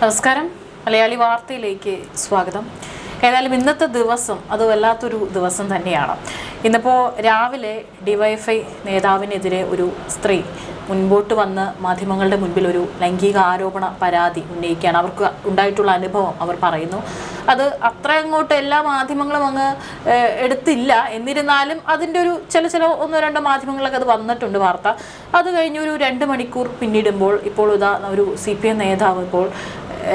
നമസ്കാരം. മലയാളി വാർത്തയിലേക്ക് സ്വാഗതം. ഏതായാലും ഇന്നത്തെ ദിവസം അത് വല്ലാത്തൊരു ദിവസം തന്നെയാണ്. ഇന്നിപ്പോൾ രാവിലെ ഡിവൈഎഫ്ഐ നേതാവിനെതിരെ ഒരു സ്ത്രീ മുൻപോട്ട് വന്ന് മാധ്യമങ്ങളുടെ മുൻപിൽ ഒരു ലൈംഗിക ആരോപണ പരാതി ഉന്നയിക്കുകയാണ്. അവർക്ക് ഉണ്ടായിട്ടുള്ള അനുഭവം അവർ പറയുന്നു. അത് അത്ര അങ്ങോട്ട് എല്ലാ മാധ്യമങ്ങളും അങ്ങ് എടുത്തില്ല. എന്നിരുന്നാലും അതിന്റെ ഒരു ചില ചില ഒന്നോ രണ്ടോ മാധ്യമങ്ങളൊക്കെ അത് വന്നിട്ടുണ്ട് വാർത്ത. അത് കഴിഞ്ഞ് ഒരു രണ്ട് മണിക്കൂർ പിന്നിടുമ്പോൾ ഇപ്പോൾ ഇതാ ഒരു സി പി എം നേതാവ് ഇപ്പോൾ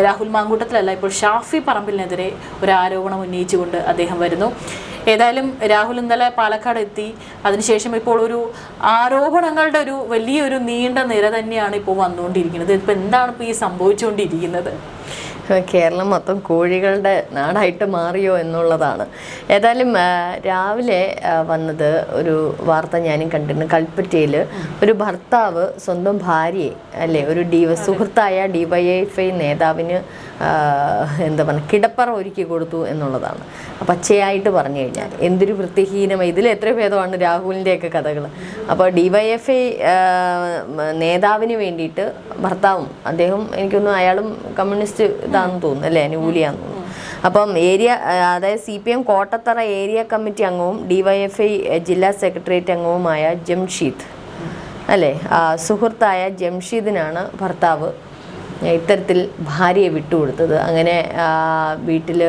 രാഹുൽ മാങ്കൂട്ടത്തിലല്ല ഇപ്പോൾ ഷാഫി പറമ്പിലിനെതിരെ ഒരു ആരോപണം ഉന്നയിച്ചുകൊണ്ട് അദ്ദേഹം വരുന്നു. ഏതായാലും രാഹുൽ ഇന്നലെ പാലക്കാട് എത്തി. അതിനുശേഷം ഇപ്പോൾ ഒരു ആരോപണങ്ങളുടെ ഒരു വലിയൊരു നീണ്ട നിര തന്നെയാണ് ഇപ്പോൾ വന്നുകൊണ്ടിരിക്കുന്നത്. ഇപ്പം എന്താണ് ഇപ്പോൾ ഈ സംഭവിച്ചുകൊണ്ടിരിക്കുന്നത്? കേരളം മൊത്തം കോഴികളുടെ നാടായിട്ട് മാറിയോ എന്നുള്ളതാണ്. ഏതായാലും രാവിലെ വന്നത് ഒരു വാർത്ത ഞാനും കണ്ടിരുന്നു. കൽപ്പറ്റയിൽ ഒരു ഭർത്താവ് സ്വന്തം ഭാര്യയെ അല്ലേ ഒരു ഡി സുഹൃത്തായ ഡിവൈഎഫ്ഐ നേതാവിന് എന്താ പറയുക കിടപ്പറ ഒരുക്കി കൊടുത്തു എന്നുള്ളതാണ്. പച്ചയായിട്ട് പറഞ്ഞു കഴിഞ്ഞാൽ എന്തൊരു വൃത്തിഹീനം ഇതിൽ എത്ര ഭേദമാണ് രാഹുലിന്റെയൊക്കെ കഥകൾ അപ്പോൾ ഡിവൈഎഫ്ഐ നേതാവിന് വേണ്ടിയിട്ട് ഭർത്താവും അദ്ദേഹം എനിക്കൊന്നും അയാളും കമ്മ്യൂണിസ്റ്റ് ഇതാണെന്ന് തോന്നുന്നു അല്ലേ? അനുകൂലിയാണെന്ന് തോന്നുന്നു. അപ്പം ഏരിയ അതായത് C P M Kottathara area committee അംഗവും ഡിവൈഎഫ്ഐ ജില്ലാ സെക്രട്ടേറിയറ്റ് അംഗവുമായ ജംഷീദ്. അല്ലേ? സുഹൃത്തായ ജംഷീദിനാണ് ഭർത്താവ് ഇത്തരത്തിൽ ഭാര്യയെ വിട്ടുകൊടുത്തത്. അങ്ങനെ വീട്ടിൽ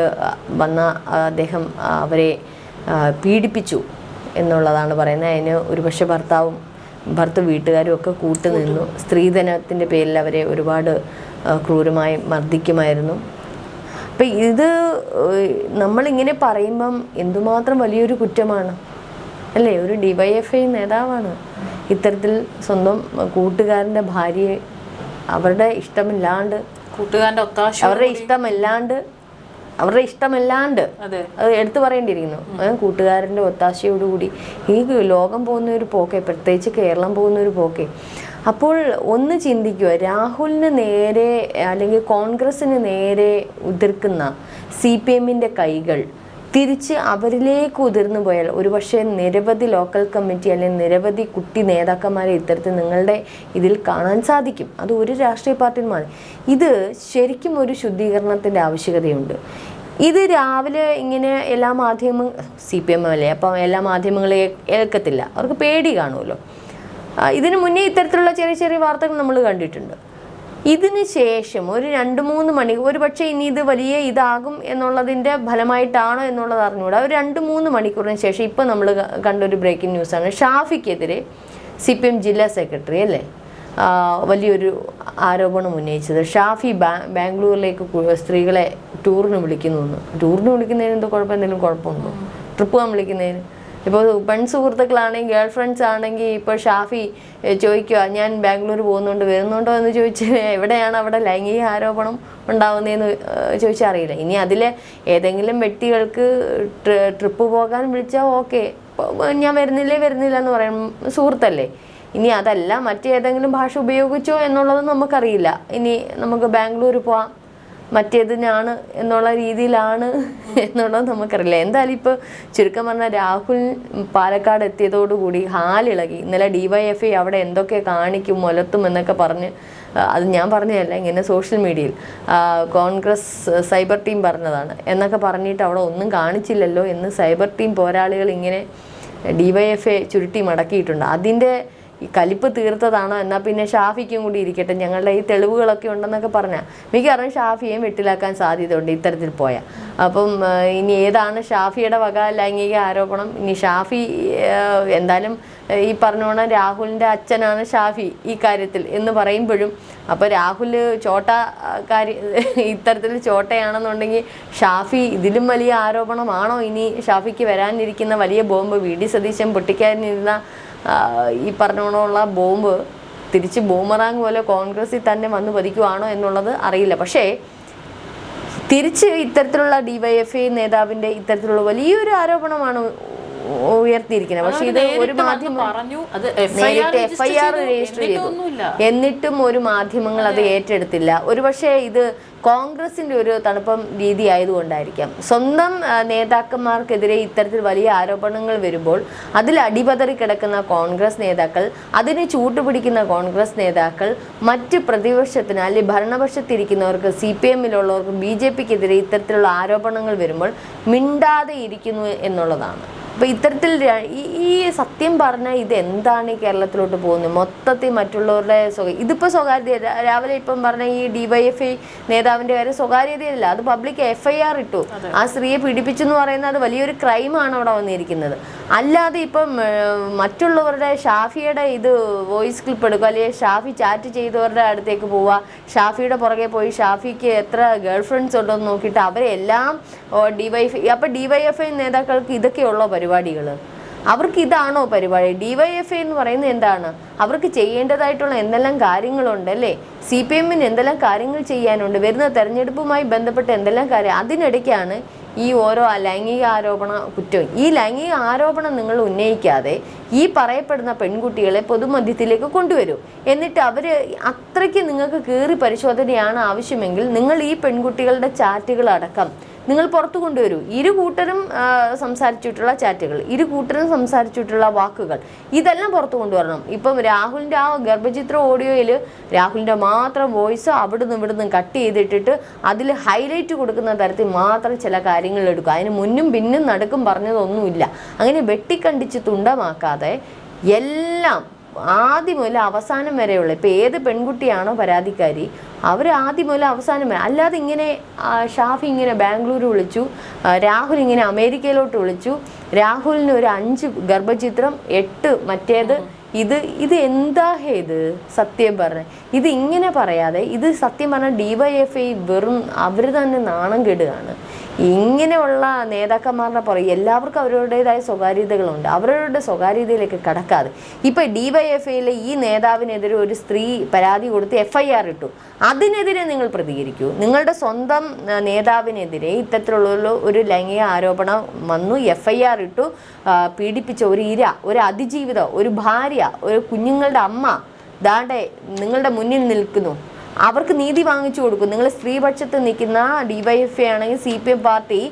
വന്ന അദ്ദേഹം അവരെ പീഡിപ്പിച്ചു എന്നുള്ളതാണ് പറയുന്നത്. അതിന് ഒരുപക്ഷെ ഭർത്താവും ഭർത്ത വീട്ടുകാരും ഒക്കെ കൂട്ടുനിന്നു സ്ത്രീധനത്തിന്റെ പേരിൽ അവരെ ഒരുപാട് ക്രൂരമായി മർദ്ദിക്കുമായിരുന്നു. അപ്പം ഇത് നമ്മളിങ്ങനെ പറയുമ്പം എന്തുമാത്രം വലിയൊരു കുറ്റമാണ്. അല്ലേ? ഒരു ഡിവൈഎഫ്ഐ നേതാവാണ്. ഇത്തരത്തിൽ സ്വന്തം കൂട്ടുകാരന്റെ ഭാര്യയെ അവരുടെ ഇഷ്ടമില്ലാണ്ട് കൂട്ടുകാരന്റെ ഒത്താശ അവരുടെ ഇഷ്ടമില്ലാണ്ട് അവരുടെ ഇഷ്ടമല്ലാണ്ട് അതെ. എടുത്തു പറയേണ്ടിയിരിക്കുന്നു. കൂട്ടുകാരന്റെ ഒത്താശയോടുകൂടി ഈ ലോകം പോകുന്ന ഒരു പോക്കെ പ്രത്യേകിച്ച് കേരളം പോകുന്ന ഒരു പോക്കെ. അപ്പോൾ ഒന്ന് ചിന്തിക്കുക രാഹുലിന് നേരെ അല്ലെങ്കിൽ കോൺഗ്രസിന് നേരെ ഉതിർക്കുന്ന സി പി എമ്മിന്റെ കൈകൾ തിരിച്ച് അവരിലേക്ക് ഉതിർന്നു പോയാൽ ഒരുപക്ഷെ നിരവധി ലോക്കൽ കമ്മിറ്റി അല്ലെങ്കിൽ നിരവധി കുട്ടി നേതാക്കന്മാരെ ഇത്തരത്തിൽ നിങ്ങളുടെ ഇതിൽ കാണാൻ സാധിക്കും. അത് ഒരു രാഷ്ട്രീയ പാർട്ടിയുമാണ്. ഇത് ശരിക്കും ഒരു ശുദ്ധീകരണത്തിന്റെ ആവശ്യകതയുണ്ട്. ഇത് രാവിലെ ഇങ്ങനെ എല്ലാ മാധ്യമം സി പി എം അല്ലേ അപ്പം എല്ലാ മാധ്യമങ്ങളെ ഏൽക്കത്തില്ല. അവർക്ക് പേടി കാണുമല്ലോ. ഇതിനു മുന്നേ ഇത്തരത്തിലുള്ള ചെറിയ ചെറിയ വാർത്തകൾ നമ്മൾ കണ്ടിട്ടുണ്ട്. ഇതിന് ശേഷം ഒരു രണ്ട് മൂന്ന് മണി ഒരു പക്ഷേ ഇനി ഇത് വലിയ ഇതാകും എന്നുള്ളതിന്റെ ഫലമായിട്ടാണോ എന്നുള്ളത് അറിഞ്ഞുകൂടാ. ഒരു രണ്ട് മൂന്ന് മണിക്കൂറിന് ശേഷം ഇപ്പോൾ നമ്മൾ കണ്ടൊരു ബ്രേക്കിംഗ് ന്യൂസാണ് ഷാഫിക്കെതിരെ സി പി എം ജില്ലാ സെക്രട്ടറി അല്ലേ? വലിയൊരു ആരോപണം ഉന്നയിച്ചത്. ഷാഫി ബാ ബാംഗ്ലൂരിലേക്ക് സ്ത്രീകളെ ടൂറിന് വിളിക്കുന്നു ടൂറിന് വിളിക്കുന്നതിന് എന്തോ കുഴപ്പം എന്തെങ്കിലും കുഴപ്പമുണ്ടോ? ട്രിപ്പ് പോകാൻ വിളിക്കുന്നതിന്. ഇപ്പോൾ പെൺ സുഹൃത്തുക്കളാണെങ്കിൽ ഗേൾ ഫ്രണ്ട്സ് ആണെങ്കിൽ ഇപ്പോൾ ഷാഫി ചോദിക്കുക ഞാൻ ബാംഗ്ലൂർ പോകുന്നുണ്ട് വരുന്നുണ്ടോ? എന്ന് ചോദിച്ചാൽ എവിടെയാണ് അവിടെ ലൈംഗിക ആരോപണം ഉണ്ടാവുന്നതെന്ന് ചോദിച്ചാൽ അറിയില്ല. ഇനി അതിലെ ഏതെങ്കിലും വ്യക്തികൾക്ക് ട്രിപ്പ് പോകാൻ വിളിച്ചാൽ ഓക്കെ. ഞാൻ വരുന്നില്ലേ വരുന്നില്ല എന്ന് പറയും സുഹൃത്തല്ലേ. ഇനി അതല്ല മറ്റേതെങ്കിലും ഭാഷ ഉപയോഗിച്ചോ എന്നുള്ളത് നമുക്കറിയില്ല. ഇനി നമുക്ക് ബാംഗ്ലൂർ പോവാം. മറ്റേതിനാണ് എന്നുള്ള രീതിയിലാണ് എന്നുള്ളത് നമുക്കറിയില്ല. എന്തായാലും ഇപ്പോൾ ചുരുക്കം പറഞ്ഞാൽ രാഹുൽ പാലക്കാട് എത്തിയതോടുകൂടി ഹാലിളകി. ഇന്നലെ ഡിവൈഎഫ്ഐ അവിടെ എന്തൊക്കെ കാണിക്കും മുലത്തും എന്നൊക്കെ പറഞ്ഞ് അത് ഞാൻ പറഞ്ഞതല്ല ഇങ്ങനെ സോഷ്യൽ മീഡിയയിൽ കോൺഗ്രസ് സൈബർ ടീം പറഞ്ഞതാണ്. എന്നൊക്കെ പറഞ്ഞിട്ട് അവിടെ ഒന്നും കാണിച്ചില്ലല്ലോ എന്ന് സൈബർ ടീം പോരാളികൾ ഇങ്ങനെ ഡിവൈഎഫ്ഐ ചുരുട്ടി മടക്കിയിട്ടുണ്ട്. അതിന്റെ ഈ കലിപ്പ് തീർത്തതാണോ എന്നാൽ പിന്നെ ഷാഫിക്കും കൂടി ഇരിക്കട്ടെ. ഞങ്ങളുടെ ഈ തെളിവുകളൊക്കെ ഉണ്ടെന്നൊക്കെ പറഞ്ഞാൽ മിക്കവാറും ഷാഫിയെയും വെട്ടിലാക്കാൻ സാധ്യതയുണ്ട് ഇത്തരത്തിൽ പോയാൽ അപ്പം ഇനി ഏതാണ് ഷാഫിയുടെ വക ലൈംഗിക ആരോപണം? ഇനി ഷാഫി എന്തായാലും ഈ പറഞ്ഞോണം രാഹുലിന്റെ അച്ഛനാണ് ഷാഫി ഈ കാര്യത്തിൽ എന്ന് പറയുമ്പോഴും അപ്പോൾ രാഹുൽ ചോട്ട കാര്യ ഇത്തരത്തിൽ ചോട്ടയാണെന്നുണ്ടെങ്കിൽ ഷാഫി ഇതിലും വലിയ ആരോപണമാണോ? ഇനി ഷാഫിക്ക് വരാനിരിക്കുന്ന വലിയ ബോംബ് വി ഡി സതീശൻ പൊട്ടിക്കാനിരുന്ന ഈ പറഞ്ഞോണമുള്ള ബോംബ് തിരിച്ച് ബൂമറാങ് പോലെ കോൺഗ്രസിൽ തന്നെ വന്ന് പതിക്കുവാണോ എന്നുള്ളത് അറിയില്ല. പക്ഷേ തിരിച്ച് ഇത്തരത്തിലുള്ള ഡിവൈഎഫ്ഐ നേതാവിന്റെ ഇത്തരത്തിലുള്ള വലിയൊരു ആരോപണമാണ് ഉയർത്തിയിരിക്കുന്നത്. പക്ഷെ ഇത് ഒരു മാധ്യമം പറഞ്ഞു അത് നേരിട്ട് എഫ് ഐ ആർ രജിസ്റ്റർ ചെയ്തു. എന്നിട്ടും ഒരു മാധ്യമങ്ങൾ അത് ഏറ്റെടുത്തില്ല. ഒരുപക്ഷെ ഇത് കോൺഗ്രസിന്റെ ഒരു തണുപ്പം രീതി ആയതുകൊണ്ടായിരിക്കാം. സ്വന്തം നേതാക്കന്മാർക്കെതിരെ ഇത്തരത്തിൽ വലിയ ആരോപണങ്ങൾ വരുമ്പോൾ അതിൽ അടിപതറി കിടക്കുന്ന കോൺഗ്രസ് നേതാക്കൾ അതിനെ ചൂട്ടുപിടിക്കുന്ന കോൺഗ്രസ് നേതാക്കൾ മറ്റ് പ്രതിപക്ഷത്തിന് അല്ലെങ്കിൽ ഭരണപക്ഷത്തിരിക്കുന്നവർക്ക് സി പി എമ്മിലുള്ളവർക്കും ബി ജെ പിക്കെതിരെ ഇത്തരത്തിലുള്ള ആരോപണങ്ങൾ വരുമ്പോൾ മിണ്ടാതെ ഇരിക്കുന്നു എന്നുള്ളതാണ്. അപ്പൊ ഇത്തരത്തിൽ ഈ സത്യം പറഞ്ഞാൽ ഇത് എന്താണ് ഈ കേരളത്തിലോട്ട് പോകുന്നത്? മൊത്തത്തിൽ മറ്റുള്ളവരുടെ സ്വകാര്യ ഇതിപ്പോ സ്വകാര്യത രാവിലെ ഇപ്പം പറഞ്ഞ ഈ ഡിവൈഎഫ്ഐ നേതാവിന്റെ കാര്യം സ്വകാര്യതയല്ല. അത് പബ്ലിക് എഫ് ഐ ആർ ഇട്ടു. ആ സ്ത്രീയെ പീഡിപ്പിച്ചു എന്ന് പറയുന്നത് അത് വലിയൊരു ക്രൈമാണ് അവിടെ വന്നിരിക്കുന്നത്. അല്ലാതെ ഇപ്പം മറ്റുള്ളവരുടെ ഷാഫിയുടെ ഇത് വോയിസ് ക്ലിപ്പ് എടുക്കുക അല്ലെങ്കിൽ ഷാഫി ചാറ്റ് ചെയ്തവരുടെ അടുത്തേക്ക് പോവുക ഷാഫിയുടെ പുറകെ പോയി ഷാഫിക്ക് എത്ര ഗേൾ ഫ്രണ്ട്സ് ഉണ്ടോ എന്ന് നോക്കിയിട്ട് അവരെല്ലാം ഡിവൈഫ് അപ്പൊ ഡിവൈഎഫ്ഐ നേതാക്കൾക്ക് ഇതൊക്കെയുള്ളോ പരിപാടികൾ അവർക്ക് ഇതാണോ പരിപാടി? ഡിവൈഎഫ്ഐ എന്ന് പറയുന്നത് എന്താണ്? അവർക്ക് ചെയ്യേണ്ടതായിട്ടുള്ള എന്തെല്ലാം കാര്യങ്ങളുണ്ട് അല്ലേ? സി പി എമ്മിന് എന്തെല്ലാം കാര്യങ്ങൾ ചെയ്യാനുണ്ട്? വരുന്ന തെരഞ്ഞെടുപ്പുമായി ബന്ധപ്പെട്ട് എന്തെല്ലാം കാര്യം? അതിനിടയ്ക്കാണ് ഈ ഓരോ ലൈംഗിക ആരോപണ കുറ്റം. ഈ ലൈംഗിക ആരോപണം നിങ്ങൾ ഉന്നയിക്കാതെ ഈ പറയപ്പെടുന്ന പെൺകുട്ടികളെ പൊതുമധ്യത്തിലേക്ക് കൊണ്ടുവരൂ. എന്നിട്ട് അവർ അത്രയ്ക്ക് നിങ്ങൾക്ക് കീറി പരിശോധനയാണ് ആവശ്യമെങ്കിൽ നിങ്ങൾ ഈ പെൺകുട്ടികളുടെ ചാറ്റുകൾ അടക്കം നിങ്ങൾ പുറത്തു കൊണ്ടുവരൂ. ഇരു കൂട്ടരും സംസാരിച്ചിട്ടുള്ള ചാറ്റുകൾ ഇരു കൂട്ടരും സംസാരിച്ചിട്ടുള്ള വാക്കുകൾ ഇതെല്ലാം പുറത്തു കൊണ്ടുവരണം. ഇപ്പം രാഹുലിന്റെ ആ ഗർഭചിത്ര ഓഡിയോയിൽ രാഹുലിന്റെ മാത്രം വോയിസ് അവിടുന്ന് ഇവിടുന്ന് കട്ട് ചെയ്തിട്ടിട്ട് അതിൽ ഹൈലൈറ്റ് കൊടുക്കുന്ന തരത്തിൽ മാത്രം ചില കാര്യങ്ങൾ എടുക്കുക അതിന് മുന്നും പിന്നും നടുക്കും പറഞ്ഞതൊന്നുമില്ല. അങ്ങനെ വെട്ടിക്കണ്ടിച്ച് തുണ്ടമാക്കാതെ എല്ലാം ആദ്യം മുതൽ അവസാനം വരെയുള്ള ഇപ്പം ഏത് പെൺകുട്ടിയാണോ പരാതിക്കാരി അവർ ആദ്യം മുതൽ അവസാനം വരെ അല്ലാതെ ഇങ്ങനെ ഷാഫി ഇങ്ങനെ ബാംഗ്ലൂർ വിളിച്ചു രാഹുൽ ഇങ്ങനെ അമേരിക്കയിലോട്ട് വിളിച്ചു രാഹുലിന് ഒരു അഞ്ച് ഗർഭചിത്രം എട്ട് മറ്റേത് ഇത് ഇത് എന്താ ഇത്? സത്യം പറഞ്ഞ. ഇത് ഇങ്ങനെ പറയാതെ ഇത് സത്യം പറഞ്ഞാൽ ഡി വൈ എഫ് ഐ വെറും അവർ തന്നെ നാണം കെടുകയാണ്. ഇങ്ങനെയുള്ള നേതാക്കന്മാരുടെ പുറകെ എല്ലാവർക്കും അവരുടേതായ സ്വകാര്യതകളുണ്ട്. അവരവരുടെ സ്വകാര്യതയിലേക്ക് കടക്കാതെ. ഇപ്പൊ ഡിവൈഎഫ്ഐയിലെ ഈ നേതാവിനെതിരെ ഒരു സ്ത്രീ പരാതി കൊടുത്ത് എഫ് ഐ ആർ ഇട്ടു. അതിനെതിരെ നിങ്ങൾ പ്രതികരിക്കൂ. നിങ്ങളുടെ സ്വന്തം നേതാവിനെതിരെ ഇത്തരത്തിലുള്ള ഒരു ലൈംഗിക ആരോപണം വന്നു. എഫ് ഐ ആർ ഇട്ടു. പീഡിപ്പിച്ച ഒരു ഇര ഒരു അതിജീവിതം ഒരു ഭാര്യ ഒരു കുഞ്ഞുങ്ങളുടെ അമ്മ ദാണ്ടെ നിങ്ങളുടെ മുന്നിൽ നിൽക്കുന്നു. അവർക്ക് നീതി വാങ്ങിച്ചു കൊടുക്കും. നിങ്ങൾ സ്ത്രീപക്ഷത്ത് നിൽക്കുന്ന ഡിവൈഎഫ്ഐ ആണെങ്കിൽ സി പി എം പാർട്ടി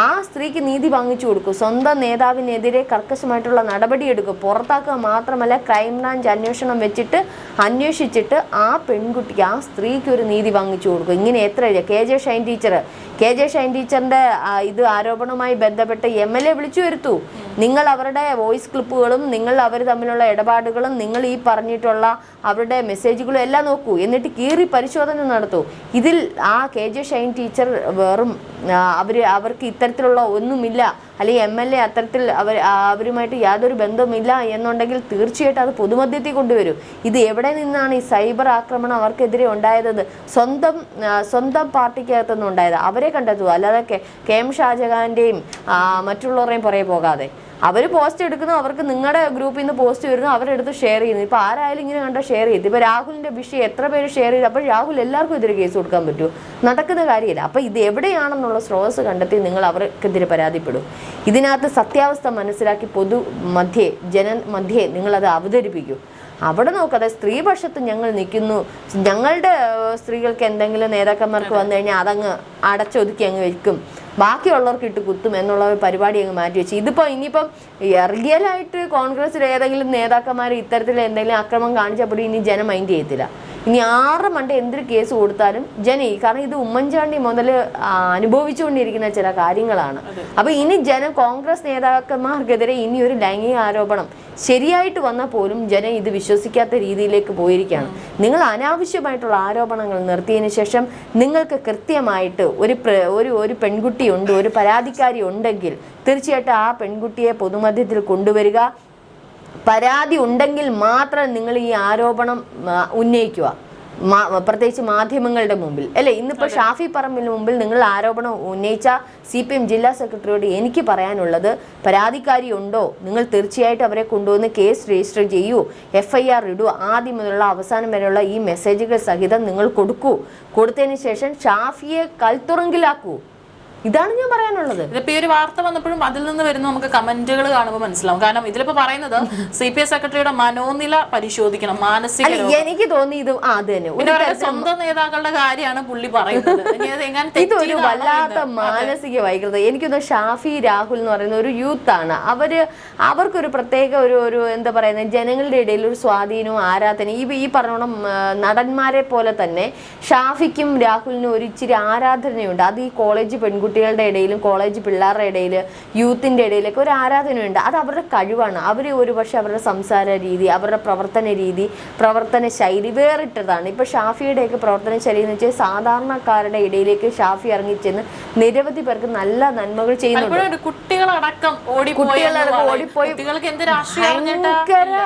ആ സ്ത്രീക്ക് നീതി വാങ്ങിച്ചു കൊടുക്കും. സ്വന്തം നേതാവിനെതിരെ കർക്കശമായിട്ടുള്ള നടപടിയെടുക്കും പുറത്താക്കുക മാത്രമല്ല ക്രൈംബ്രാഞ്ച് അന്വേഷണം വെച്ചിട്ട് അന്വേഷിച്ചിട്ട് ആ പെൺകുട്ടിക്ക് ആ സ്ത്രീക്ക് ഒരു നീതി വാങ്ങിച്ചു കൊടുക്കും. ഇങ്ങനെ എത്ര K J Shine teacher K J Shine ടീച്ചറിന്റെ ഇത് ആരോപണവുമായി ബന്ധപ്പെട്ട് എം എൽ എ വിളിച്ചു വരുത്തു. നിങ്ങൾ അവരുടെ വോയിസ് ക്ലിപ്പുകളും നിങ്ങൾ അവർ തമ്മിലുള്ള ഇടപാടുകളും നിങ്ങൾ ഈ പറഞ്ഞിട്ടുള്ള അവരുടെ മെസ്സേജുകളും എല്ലാം നോക്കൂ. എന്നിട്ട് കീറി പരിശോധന നടത്തൂ. ഇതിൽ ആ കെ ജെ ഷൈൻ ടീച്ചർ വെറും അവർ അവർക്ക് ഇത്തരത്തിലുള്ള ഒന്നുമില്ല. അല്ലെങ്കിൽ എം എൽ എ അത്തരത്തിൽ അവർ അവരുമായിട്ട് യാതൊരു ബന്ധമില്ല എന്നുണ്ടെങ്കിൽ തീർച്ചയായിട്ടും അത് പൊതുമധ്യത്തിൽ കൊണ്ടുവരും. ഇത് എവിടെ നിന്നാണ് ഈ സൈബർ ആക്രമണം അവർക്കെതിരെ ഉണ്ടായത്? സ്വന്തം സ്വന്തം പാർട്ടിക്കകത്തു നിന്ന് ഉണ്ടായത്. അവരെ കണ്ടെത്തുക. അല്ലാതെ കെ എം ഷാജഹാന്റെയും മറ്റുള്ളവരെയും പുറകെ പോകാതെ. അവർ പോസ്റ്റ് എടുക്കുന്നു അവർക്ക് നിങ്ങളുടെ ഗ്രൂപ്പിൽ നിന്ന് പോസ്റ്റ് വരുന്നു അവരെടുത്ത് ഷെയർ ചെയ്യുന്നു. ഇപ്പോൾ ആരായാലും ഇങ്ങനെ കണ്ടാൽ ഷെയർ ചെയ്തു ഇപ്പോൾ രാഹുലിന്റെ വിഷയം എത്ര പേര് ഷെയർ ചെയ്തു? അപ്പോൾ രാഹുൽ എല്ലാവർക്കും എതിരെ കേസ് കൊടുക്കാൻ പറ്റൂ. നടക്കുന്ന കാര്യമില്ല. അപ്പോൾ ഇത് എവിടെയാണെന്നുള്ള സ്രോതസ് കണ്ടെത്തി നിങ്ങൾ അവർക്കെതിരെ പരാതിപ്പെടും. ഇതിനകത്ത് സത്യാവസ്ഥ മനസ്സിലാക്കി പൊതു മധ്യേ ജന മധ്യേ നിങ്ങളത് അവതരിപ്പിക്കൂ. അവിടെ നോക്കാതെ സ്ത്രീപക്ഷത്ത് ഞങ്ങൾ നിൽക്കുന്നു. ഞങ്ങളുടെ സ്ത്രീകൾക്ക് എന്തെങ്കിലും നേതാക്കന്മാർക്ക് വന്നു കഴിഞ്ഞാൽ അതങ്ങ് അടച്ചൊതുക്കി അങ്ങ് വെക്കും. ബാക്കിയുള്ളവർക്ക് ഇട്ട് കുത്തും എന്നുള്ള ഒരു പരിപാടി അങ്ങ് മാറ്റി വെച്ചു. ഇതിപ്പോൾ ഇനിയിപ്പം റിയലായിട്ട് കോൺഗ്രസ്സിലെ ഏതെങ്കിലും നേതാക്കന്മാർ ഇത്തരത്തിൽ എന്തെങ്കിലും അക്രമം കാണിച്ചപ്പോൾ ഇനി ജനം മൈൻഡ് ചെയ്യത്തില്ല. ഇനി ആറ് മണ്ട എന്തൊരു കേസ് കൊടുത്താലും ജന കാരണം ഇത് ഉമ്മൻചാണ്ടി മുതൽ അനുഭവിച്ചുകൊണ്ടിരിക്കുന്ന ചില കാര്യങ്ങളാണ്. അപ്പോൾ ഇനി ജനം കോൺഗ്രസ് നേതാക്കന്മാർക്കെതിരെ ഇനി ഒരു ലൈംഗിക ആരോപണം ശരിയായിട്ട് വന്നാൽ പോലും ജനം ഇത് വിശ്വസിക്കാത്ത രീതിയിലേക്ക് പോയിരിക്കുകയാണ്. നിങ്ങൾ അനാവശ്യമായിട്ടുള്ള ആരോപണങ്ങൾ നിർത്തിയതിനു ശേഷം നിങ്ങൾക്ക് കൃത്യമായിട്ട് ഒരു ഒരു ഒരു പെൺകുട്ടിയുണ്ട് ഒരു പരാതിക്കാരി ഉണ്ടെങ്കിൽ തീർച്ചയായിട്ടും ആ പെൺകുട്ടിയെ പൊതുമധ്യത്തിൽ കൊണ്ടുവരിക. പരാതി ഉണ്ടെങ്കിൽ മാത്രം നിങ്ങൾ ഈ ആരോപണം ഉന്നയിക്കുക. പ്രത്യേകിച്ച് മാധ്യമങ്ങളുടെ മുമ്പിൽ. അല്ലേ? ഇന്നിപ്പോ ഷാഫി പറമ്പിന് മുമ്പിൽ നിങ്ങൾ ആരോപണം ഉന്നയിച്ച സി പി എം ജില്ലാ സെക്രട്ടറിയോട് എനിക്ക് പറയാനുള്ളത് പരാതിക്കാരി ഉണ്ടോ? നിങ്ങൾ തീർച്ചയായിട്ടും അവരെ കൊണ്ടുവന്ന് കേസ് രജിസ്റ്റർ ചെയ്യൂ. എഫ് ഐ ആർ ഇടൂ. ആദ്യം മുതലുള്ള അവസാനം വരെയുള്ള ഈ മെസ്സേജുകൾ സഹിതം നിങ്ങൾ കൊടുക്കൂ. കൊടുത്തതിന് ശേഷം ഷാഫിയെ കൽത്തുറങ്കിലാക്കൂ. ഇതാണ് ഞാൻ പറയാനുള്ളത്. ഇതിപ്പോ ഈ ഒരു വാർത്ത വന്നപ്പോഴും അതിൽ നിന്ന് വരുന്ന നമുക്ക് കമന്റുകൾ കാണുമ്പോൾ മനസ്സിലാവും. കാരണം ഇതിലിപ്പോ പറയുന്നത് സി പി എസ് സെക്രട്ടറിയുടെ മനോനില പരിശോധിക്കണം മാനസിക എനിക്ക് തോന്നി ഇത് അത് തന്നെ. സ്വന്തം നേതാക്കളുടെ കാര്യമാണ് പുള്ളി പറയുന്നത്. ഇതൊരു വല്ലാത്ത മാനസിക വൈകൃത. എനിക്കൊന്ന് ഷാഫി രാഹുൽ എന്ന് പറയുന്ന ഒരു യൂത്ത് ആണ് അവർ അവർക്കൊരു പ്രത്യേക ഒരു ഒരു എന്താ പറയുന്നത് ജനങ്ങളുടെ ഇടയിൽ ഒരു സ്വാധീനവും ആരാധനയും. ഈ ഈ പറഞ്ഞോണം നടന്മാരെ പോലെ തന്നെ ഷാഫിക്കും രാഹുലിനും ഒരു ഇച്ചിരി ആരാധനയുണ്ട്. അത് ഈ കോളേജ് പെൺകുട്ടികളുടെ ഇടയിലും കോളേജ് പിള്ളേരുടെ ഇടയിൽ യൂത്തിന്റെ ഇടയിലൊക്കെ ഒരു ആരാധനയുണ്ട്. അത് അവരുടെ കഴിവാണ്. അവർ ഒരു പക്ഷേ അവരുടെ സംസാര രീതി അവരുടെ പ്രവർത്തന രീതി പ്രവർത്തന ശൈലി വേറിട്ടതാണ്. ഇപ്പോൾ ഷാഫിയുടെയൊക്കെ പ്രവർത്തന ശൈലി എന്ന് വെച്ചാൽ സാധാരണക്കാരുടെ ഇടയിലേക്ക് ഷാഫി ഇറങ്ങിച്ചെന്ന് നിരവധി പേർക്ക് നല്ല നന്മകൾ ചെയ്യുന്നുണ്ട്. കുട്ടികളടക്കം ഓടിപ്പോയി ഭയങ്കര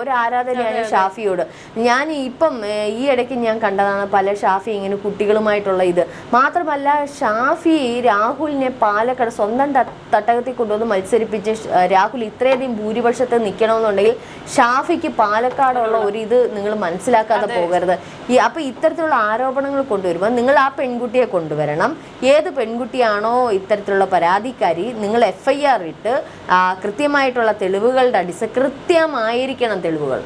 ഒരു ആരാധനയാണ് ഷാഫിയോട്. ഞാൻ ഇപ്പം ഈ ഇടയ്ക്ക് ഞാൻ കണ്ടതാണ് പല ഷാഫി ഇങ്ങനെ കുട്ടികളുമായിട്ടുള്ള ഇത്. മാത്രമല്ല ഷാഫി രാഹുലിനെ പാലക്കാട് സ്വന്തം തട്ടകത്തിൽ കൊണ്ടുവന്ന് മത്സരിപ്പിച്ച് രാഹുൽ ഇത്രയധികം ഭൂരിപക്ഷത്ത് നിൽക്കണമെന്നുണ്ടെങ്കിൽ ഷാഫിക്ക് പാലക്കാടുള്ള ഒരു ഇത് നിങ്ങൾ മനസ്സിലാക്കാതെ പോകരുത്. ഈ അപ്പം ഇത്തരത്തിലുള്ള ആരോപണങ്ങൾ കൊണ്ടുവരുമ്പോൾ നിങ്ങൾ ആ പെൺകുട്ടിയെ കൊണ്ടുവരണം. ഏത് പെൺകുട്ടിയാണോ ഇത്തരത്തിലുള്ള പരാതിക്കാരി നിങ്ങൾ എഫ് ഐ ആർ ഇട്ട് കൃത്യമായിട്ടുള്ള തെളിവുകളുടെ അടിസ്ഥ കൃത്യമായിരിക്കണം തെളിവുകൾ.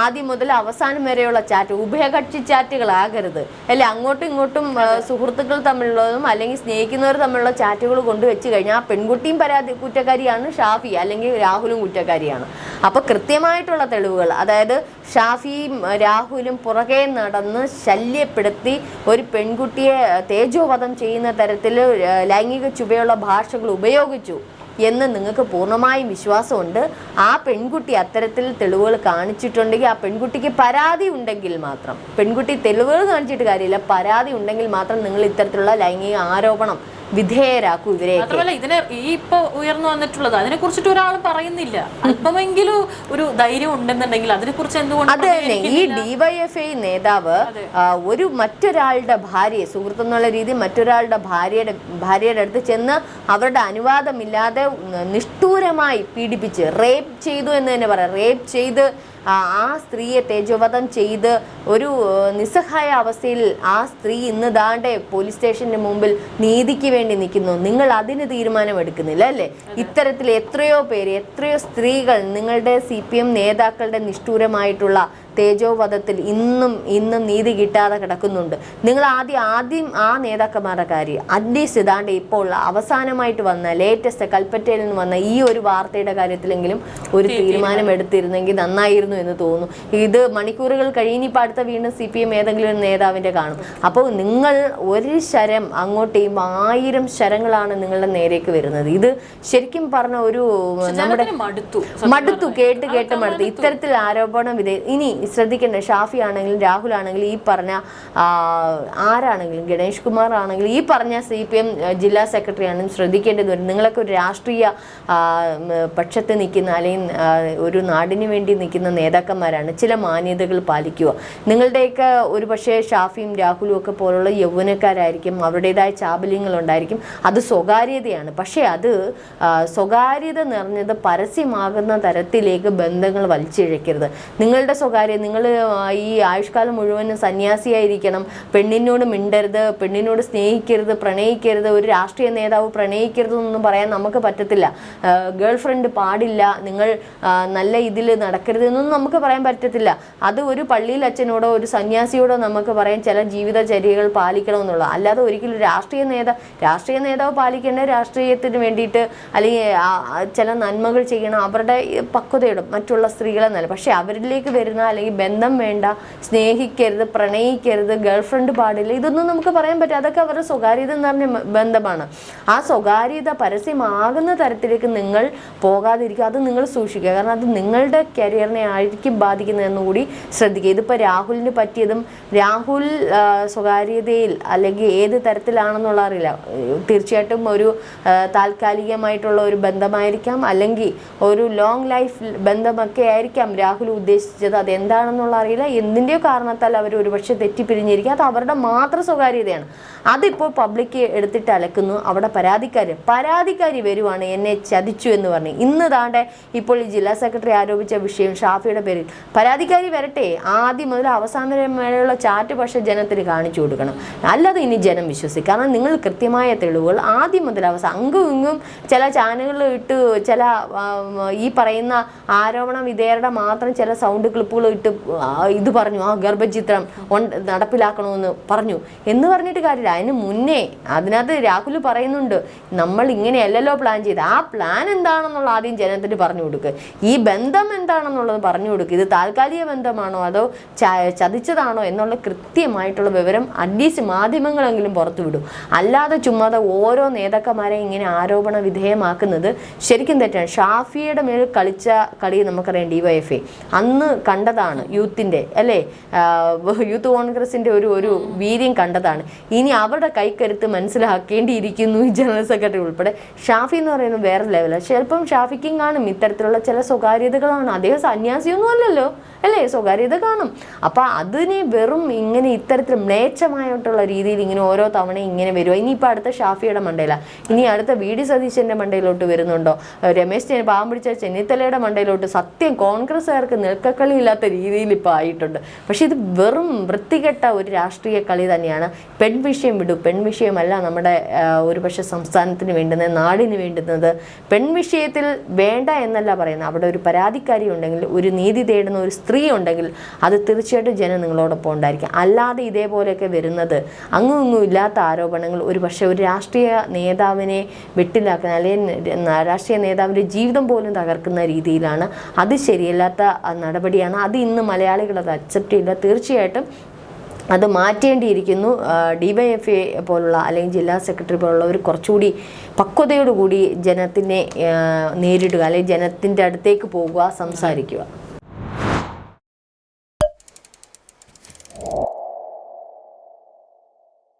ആദ്യം മുതൽ അവസാനം വരെയുള്ള ചാറ്റ് ഉഭയകക്ഷി ചാറ്റുകളാകരുത്. അല്ലെ? അങ്ങോട്ടും ഇങ്ങോട്ടും സുഹൃത്തുക്കൾ തമ്മിലുള്ളതും അല്ലെങ്കിൽ സ്നേഹിക്കുന്നവർ തമ്മിലുള്ള ചാറ്റുകൾ കൊണ്ടുവച്ച് കഴിഞ്ഞാൽ ആ പെൺകുട്ടിയും പരാതി കുറ്റക്കാരിയാണ് ഷാഫി അല്ലെങ്കിൽ രാഹുലും കുറ്റക്കാരിയാണ്. അപ്പോൾ കൃത്യമായിട്ടുള്ള തെളിവുകൾ അതായത് ഷാഫിയും രാഹുലും പുറകെ നടന്ന് ശല്യപ്പെടുത്തി ഒരു പെൺകുട്ടിയെ തേജോവധം ചെയ്യുന്ന തരത്തിൽ ലൈംഗിക ചുവയുള്ള ഭാഷകൾ ഉപയോഗിച്ചു എന്ന് നിങ്ങൾക്ക് പൂർണമായും വിശ്വാസമുണ്ട്. ആ പെൺകുട്ടി അത്തരത്തിൽ തെളിവുകൾ കാണിച്ചിട്ടുണ്ടെങ്കിൽ ആ പെൺകുട്ടിക്ക് പരാതി ഉണ്ടെങ്കിൽ മാത്രം പെൺകുട്ടി തെളിവുകൾ കാണിച്ചിട്ട് കാര്യമില്ല പരാതി ഉണ്ടെങ്കിൽ മാത്രം നിങ്ങൾ ഇത്തരത്തിലുള്ള ലൈംഗിക ആരോപണം വിധേയരാക്കൂ ഇവരെ മാത്രമല്ല ഇതിനെ ഈ ഇപ്പൊ ഉയർന്നു വന്നിട്ടുള്ളത് അതിനെ കുറിച്ചിട്ട് ഒരാൾ പറയുന്നില്ല. അല്പമെങ്കിലും ഒരു ധൈര്യം ഉണ്ടെന്നുണ്ടെങ്കിൽ അതിനെ കുറിച്ച് എന്തുകൊണ്ട് അത് തന്നെ. ഈ ഡിവൈഎഫ്ഐ നേതാവ് ഒരു മറ്റൊരാളുടെ ഭാര്യയെ സുഹൃത്തെന്നുള്ള രീതി മറ്റൊരാളുടെ ഭാര്യയുടെ ഭാര്യയുടെ അടുത്ത് ചെന്ന് അവരുടെ അനുവാദമില്ലാതെ നിഷ്ഠൂരമായി പീഡിപ്പിച്ച് റേപ്പ് ചെയ്തു എന്ന് തന്നെ പറയാം. റേപ്പ് ചെയ്ത് ആ സ്ത്രീയെ തേജോവധം ചെയ്ത് ഒരു നിസ്സഹായ അവസ്ഥയിൽ ആ സ്ത്രീ ഇന്ന് ദാണ്ടെ പോലീസ് സ്റ്റേഷന്റെ മുമ്പിൽ നീതിക്ക് വേണ്ടി നിൽക്കുന്നു. നിങ്ങൾ അതിന് തീരുമാനമെടുക്കുന്നില്ല അല്ലേ? ഇത്തരത്തിൽ എത്രയോ പേര് എത്രയോ സ്ത്രീകൾ നിങ്ങളുടെ സി പി എം നേതാക്കളുടെ നിഷ്ഠൂരമായിട്ടുള്ള തേജോവധത്തിൽ ഇന്നും ഇന്നും നീതി കിട്ടാതെ കിടക്കുന്നുണ്ട്. നിങ്ങൾ ആദ്യം ആദ്യം ആ നേതാക്കന്മാരുടെ കാര്യം അറ്റ്ലീസ്റ്റ് ഇതാണ്ട് ഇപ്പോൾ അവസാനമായിട്ട് വന്ന ലേറ്റസ്റ്റ് കൽപ്പറ്റയിൽ നിന്ന് വന്ന ഈ ഒരു വാർത്തയുടെ കാര്യത്തിലെങ്കിലും ഒരു തീരുമാനം എടുത്തിരുന്നെങ്കിൽ നന്നായിരുന്നു എന്ന് തോന്നുന്നു ഇത് മണിക്കൂറുകൾ കഴിഞ്ഞിപ്പോൾ അടുത്ത വീണ്ടും സി പി എം ഏതെങ്കിലും ഒരു നേതാവിന്റെ കാണും. അപ്പോൾ നിങ്ങൾ ഒരു ശരം അങ്ങോട്ട് ചെയ്യുമ്പോൾ ആയിരം ശരങ്ങളാണ് നിങ്ങളുടെ നേരേക്ക് വരുന്നത്. ഇത് ശരിക്കും പറഞ്ഞ ഒരു നമ്മുടെ മടുത്തു മടുത്തു കേട്ട് കേട്ട് മടുത്തു. ഇത്തരത്തിൽ ആരോപണം വിധേ ഇനി ശ്രദ്ധിക്കേണ്ട ഷാഫി ആണെങ്കിലും രാഹുൽ ആണെങ്കിലും ഈ പറഞ്ഞ ആരാണെങ്കിലും ഗണേഷ് കുമാർ ആണെങ്കിലും ഈ പറഞ്ഞ സി പി എം ജില്ലാ സെക്രട്ടറി ആണെങ്കിലും ശ്രദ്ധിക്കേണ്ടത്. നിങ്ങളൊക്കെ ഒരു രാഷ്ട്രീയ പക്ഷത്ത് നിൽക്കുന്ന അല്ലെങ്കിൽ ഒരു നാടിന് വേണ്ടി നിൽക്കുന്ന നേതാക്കന്മാരാണ്. ചില മാന്യതകൾ പാലിക്കുക. നിങ്ങളുടെയൊക്കെ ഒരു പക്ഷേ ഷാഫിയും രാഹുലും ഒക്കെ പോലുള്ള യൗവനക്കാരായിരിക്കും. അവരുടേതായ ചാബല്യങ്ങൾ ഉണ്ടായിരിക്കും. അത് സ്വകാര്യതയാണ്. പക്ഷേ അത് സ്വകാര്യത നിറഞ്ഞത് പരസ്യമാകുന്ന തരത്തിലേക്ക് ബന്ധങ്ങൾ വലിച്ചിഴക്കരുത് നിങ്ങളുടെ സ്വകാര്യം നിങ്ങൾ ഈ ആയുഷ്കാലം മുഴുവനും സന്യാസിയായിരിക്കണം. പെണ്ണിനോട് മിണ്ടരുത് പെണ്ണിനോട് സ്നേഹിക്കരുത് പ്രണയിക്കരുത് ഒരു രാഷ്ട്രീയ നേതാവ് പ്രണയിക്കരുത് എന്നൊന്നും പറയാൻ നമുക്ക് പറ്റത്തില്ല. ഗേൾ ഫ്രണ്ട് പാടില്ല നിങ്ങൾ നല്ല ഇതിൽ നടക്കരുത് എന്നൊന്നും നമുക്ക് പറയാൻ പറ്റത്തില്ല. അത് ഒരു പള്ളിയിൽ അച്ഛനോടോ ഒരു സന്യാസിയോടോ നമുക്ക് പറയാൻ ചില ജീവിതചര്യകൾ പാലിക്കണമെന്നുള്ള. അല്ലാതെ ഒരിക്കലും രാഷ്ട്രീയ നേതാവ് രാഷ്ട്രീയ നേതാവ് പാലിക്കേണ്ട രാഷ്ട്രീയത്തിന് വേണ്ടിയിട്ട് അല്ലെങ്കിൽ ചില നന്മകൾ ചെയ്യണം അവരുടെ പക്വതയിടും മറ്റുള്ള സ്ത്രീകളെന്നല്ല പക്ഷെ അവരിലേക്ക് വരുന്ന അല്ലെങ്കിൽ ബന്ധം വേണ്ട സ്നേഹിക്കരുത് പ്രണയിക്കരുത് ഗേൾ ഫ്രണ്ട് പാടില്ല ഇതൊന്നും നമുക്ക് പറയാൻ പറ്റില്ല. അതൊക്കെ അവരുടെ സ്വകാര്യത എന്ന് പറഞ്ഞ ബന്ധമാണ്. ആ സ്വകാര്യത പരസ്യമാകുന്ന തരത്തിലേക്ക് നിങ്ങൾ പോകാതിരിക്കുക. അത് നിങ്ങൾ സൂക്ഷിക്കുക. കാരണം അത് നിങ്ങളുടെ കരിയറിനെ ആയിരിക്കും ബാധിക്കുന്നതെന്ന് കൂടി ശ്രദ്ധിക്കുക. ഇതിപ്പോൾ രാഹുലിന് പറ്റിയതും രാഹുൽ സ്വകാര്യതയിൽ അല്ലെങ്കിൽ ഏത് തരത്തിലാണെന്നുള്ള അറിയില്ല. തീർച്ചയായിട്ടും ഒരു താൽക്കാലികമായിട്ടുള്ള ഒരു ബന്ധമായിരിക്കാം. അല്ലെങ്കിൽ ഒരു ലോങ് ലൈഫ് ബന്ധമൊക്കെ ആയിരിക്കാം രാഹുൽ ഉദ്ദേശിച്ചത്. അത് എന്താണെന്നുള്ള അറിയില്ല. എന്തിന്റെയോ കാരണത്താൽ അവർ ഒരുപക്ഷെ തെറ്റിപ്പിരിഞ്ഞിരിക്കുക അത് അവരുടെ മാത്രം സ്വകാര്യതയാണ്. അതിപ്പോൾ പബ്ലിക് എടുത്തിട്ട് അലക്കുന്നു. അവിടെ പരാതിക്കാർ പരാതിക്കാരി വരുവാണ് എന്നെ ചതിച്ചു എന്ന് പറഞ്ഞ്. ഇന്ന് താണ്ടെ ഇപ്പോൾ ഈ ജില്ലാ സെക്രട്ടറി ആരോപിച്ച വിഷയം ഷാഫിയുടെ പേരിൽ. പരാതിക്കാരി വരട്ടെ. ആദ്യം മുതൽ അവസാനം വരെയുള്ള ചാറ്റ് പക്ഷേ ജനത്തിന് കാണിച്ചു കൊടുക്കണം. അല്ലാതെ ഇനി ജനം വിശ്വസിക്കും. കാരണം നിങ്ങൾ കൃത്യമായ തെളിവുകൾ ആദ്യം മുതൽ അവസാനം അങ്ങും ഇങ്ങും ചില ചാനലുകളിൽ ഇട്ട് ചില ഈ പറയുന്ന ആരോപണ വിധേയരുടെ മാത്രം ചില സൗണ്ട് ക്ലിപ്പുകൾ ഇട്ട് ഇത് പറഞ്ഞു ആ ഗർഭചിത്രം നടപ്പിലാക്കണമെന്ന് പറഞ്ഞു. എന്ന് പറഞ്ഞിട്ട് കാര്യമില്ല. അതിന് മുന്നേ അതിനകത്ത് രാഹുൽ പറയുന്നുണ്ട് നമ്മൾ ഇങ്ങനെയല്ലല്ലോ പ്ലാൻ ചെയ്ത് ആ പ്ലാൻ എന്താണെന്നുള്ള ആദ്യം ജനത്തിന് പറഞ്ഞു കൊടുക്കുക ഈ ബന്ധം എന്താണെന്നുള്ളത് പറഞ്ഞു കൊടുക്കുക ഇത് താൽക്കാലിക ബന്ധമാണോ അതോ ചതിച്ചതാണോ എന്നുള്ള കൃത്യമായിട്ടുള്ള വിവരം അറ്റ്ലീസ്റ്റ് മാധ്യമങ്ങളെങ്കിലും പുറത്തു വിടും. അല്ലാതെ ചുമ്മാതെ ഓരോ നേതാക്കന്മാരെ ഇങ്ങനെ ആരോപണ വിധേയമാക്കുന്നത് ശരിക്കും തെറ്റാണ്. ഷാഫിയുടെ മേൽ കളിച്ച കളി നമുക്കറിയാം ഡി വൈ എഫ് എ അന്ന് കണ്ടതാണ് യൂത്തിന്റെ അല്ലേ? യൂത്ത് കോൺഗ്രസിന്റെ ഒരു ഒരു വീര്യം കണ്ടതാണ്. ഇനി അവരുടെ കൈക്കരുത്ത് മനസ്സിലാക്കേണ്ടിയിരിക്കുന്നു ഈ ജനറൽ സെക്രട്ടറി ഉൾപ്പെടെ. ഷാഫി എന്ന് പറയുന്നത് വേറെ ലെവലാണ് ചിലപ്പം ഷാഫിക്കും കാണും. ഇത്തരത്തിലുള്ള ചില സ്വകാര്യതകളാണ്. അദ്ദേഹം സന്യാസിയൊന്നും അല്ലല്ലോ അല്ലേ? സ്വകാര്യത കാണും. അപ്പം അതിനെ വെറും ഇങ്ങനെ ഇത്തരത്തിൽ മ്ലേച്ഛമായിട്ടുള്ള രീതിയിൽ ഇങ്ങനെ ഓരോ തവണ ഇങ്ങനെ വരുമോ ഇനിയിപ്പോൾ അടുത്ത ഷാഫിയുടെ മണ്ടയില ഇനി അടുത്ത വി ഡി സതീശന്റെ മണ്ടയിലോട്ട് വരുന്നുണ്ടോ? രമേശ് പാവം പിടിച്ച ചെന്നിത്തലയുടെ മണ്ടയിലോട്ട് സത്യം കോൺഗ്രസ്സുകാർക്ക് നിൽക്കക്കളി ഇല്ലാത്ത രീതിയിൽ ഇപ്പോൾ ആയിട്ടുണ്ട് പക്ഷേ ഇത് വെറും വൃത്തികെട്ട ഒരു രാഷ്ട്രീയ കളി തന്നെയാണ്. പെൺ വിഷയം വിടൂ. പെൺ വിഷയമല്ല നമ്മുടെ ഒരു ഒരുപക്ഷെ സംസ്ഥാനത്തിന് വേണ്ടുന്നത് നാടിന് വേണ്ടുന്നത്. പെൺ വിഷയത്തിൽ വേണ്ട എന്നല്ല പറയുന്നത്. അവിടെ ഒരു പരാതിക്കാരി ഉണ്ടെങ്കിൽ ഒരു നീതി തേടുന്ന ഒരു സ്ത്രീ ഉണ്ടെങ്കിൽ അത് തീർച്ചയായിട്ടും ജനം നിങ്ങളോടൊപ്പം ഉണ്ടായിരിക്കും. അല്ലാതെ ഇതേപോലെയൊക്കെ വരുന്നത് അങ്ങും ഇങ്ങും ഇല്ലാത്ത ആരോപണങ്ങൾ ഒരു പക്ഷേ ഒരു രാഷ്ട്രീയ നേതാവിനെ വെട്ടിലാക്കുന്ന അല്ലെങ്കിൽ രാഷ്ട്രീയ നേതാവിന്റെ ജീവിതം പോലും തകർക്കുന്ന രീതിയിലാണ്. അത് ശരിയല്ലാത്ത നടപടിയാണ്. അത് ഇന്ന് മലയാളികൾ അത് അക്സെപ്റ്റ് ചെയ്യില്ല. തീർച്ചയായിട്ടും അത് മാറ്റേണ്ടിയിരിക്കുന്നു. ഡിവൈഎഫ് എ പോലുള്ള അല്ലെങ്കിൽ ജില്ലാ സെക്രട്ടറി പോലുള്ളവർ കുറച്ചുകൂടി പക്വതയോടുകൂടി ജനത്തിനെ നേരിടുക അല്ലെങ്കിൽ ജനത്തിന്റെ അടുത്തേക്ക് പോകുക സംസാരിക്കുക.